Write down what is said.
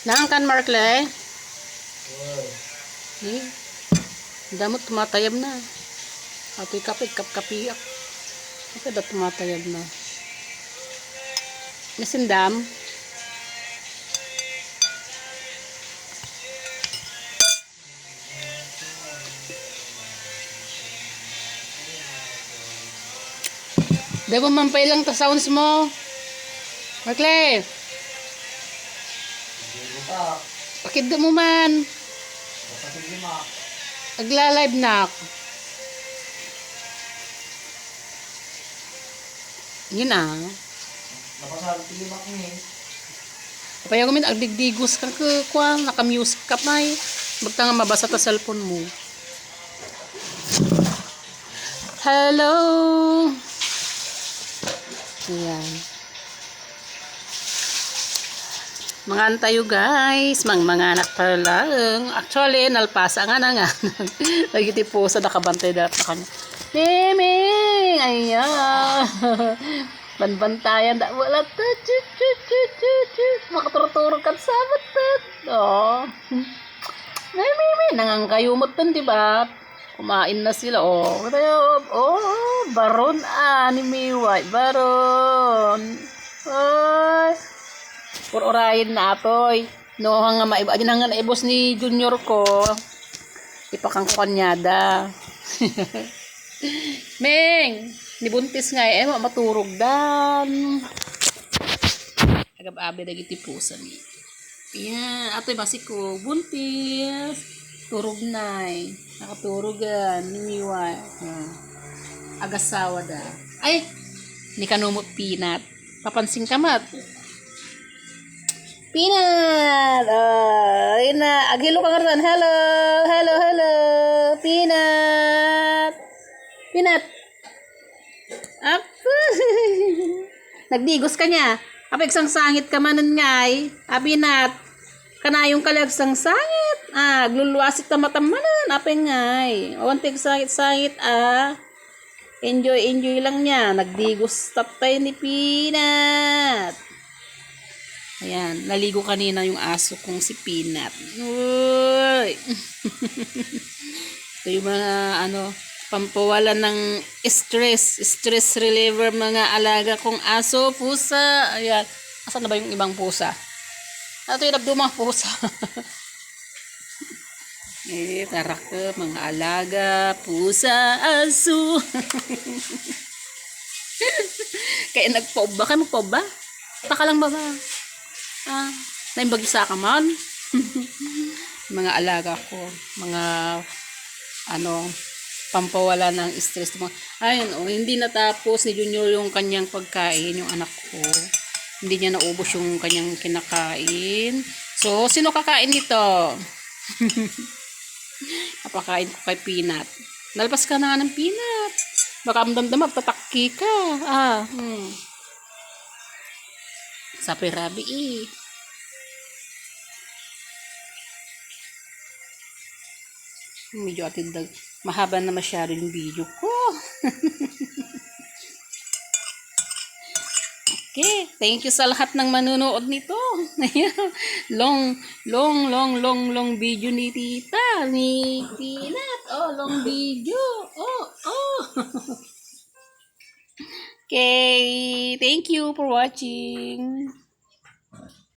Naangkan Markley? Eh, damot tumatayab na. Apoy kapit, kap-kapiyak. Bakit ba tumatayab na? Nasindam? Debo mampay lang ta sounds mo. Markley, Pakid mo man. lima. Agla-live na ako. Yun ah. Napasabi lima ko eh. Kapaya ko min, agdigdigos ka ka, kwa, naka-music ka pa eh. Bagta nga mabasa ta cellphone mo. Hello! Ayan. Mga antayo guys, mang mga anak pa lang. Actually, nalpasa nga na nga. Nagiti po sa nakabantay na pa kanya. Miming! Ayan! Banbantayan da wala to. Chut, chut, chut, chut, chut. Makaturuturo ka sa batat. Oh. May mimi, nangangkayumot din, di ba? Kumain na sila. Oh, Tayo, oh, baron ah, ni Miway. Baron. Ay. Por orayin na atoy. No, hanga maiba. Adyan hanga naibos ni junior ko. Ipakang kanyada. Meng! Nibuntis nga eh. Maturog dan. Agab-abi na gitipusan ni. Yan. Atoy basi ko. Buntis. Turog na eh. Nakaturogan. Nimiwa. Hmm. Agasawa da. Ay! Ni kanumot pinat. Papansin ka mat. Peanut! Oh, ina. Agilo ka nga. Hello! Hello, hello! Peanut! Peanut! Up! Nagdigos ka niya. Apik sang sangit ka manan ngay. Abinat. Kanayong kalag sang sangit. Ah, gluluwasit na matamanan. Apik ngay. Awantig sangit-sangit ah. Enjoy, enjoy lang niya. Nagdigos tatay ni Peanut. Ayan, naligo kanina yung aso kong si Peanut. Uy! Ito yung mga ano, pampawalan ng stress, stress reliever mga alaga kong aso, pusa. Ayan. Asan na ba yung ibang pusa? Ito yung nabdumang pusa. eh, tara ka, mga alaga, pusa, aso. Kaya nagpoba ka, magpoba? Taka lang ba ba? Naimbagisa ka man. mga alaga ko, mga ano, pampawala ng stress. Ayun, oh, hindi natapos ni Junior yung kanyang pagkain, yung anak ko. Hindi niya naubos yung kanyang kinakain. So, sino kakain nito? Napakain ko kay Peanut. Nalpas ka na nga ng Peanut. Baka amdamdam tatakki ka. Ah, hmm. Sa pirabi eh. Medyo atindag. Mahaba na masyado yung video ko. okay. Thank you sa lahat ng manunood nito. long, long, long, long, long video ni Tita. Ni Peanut. Oh, long video. Oh, oh. okay. Thank you for watching.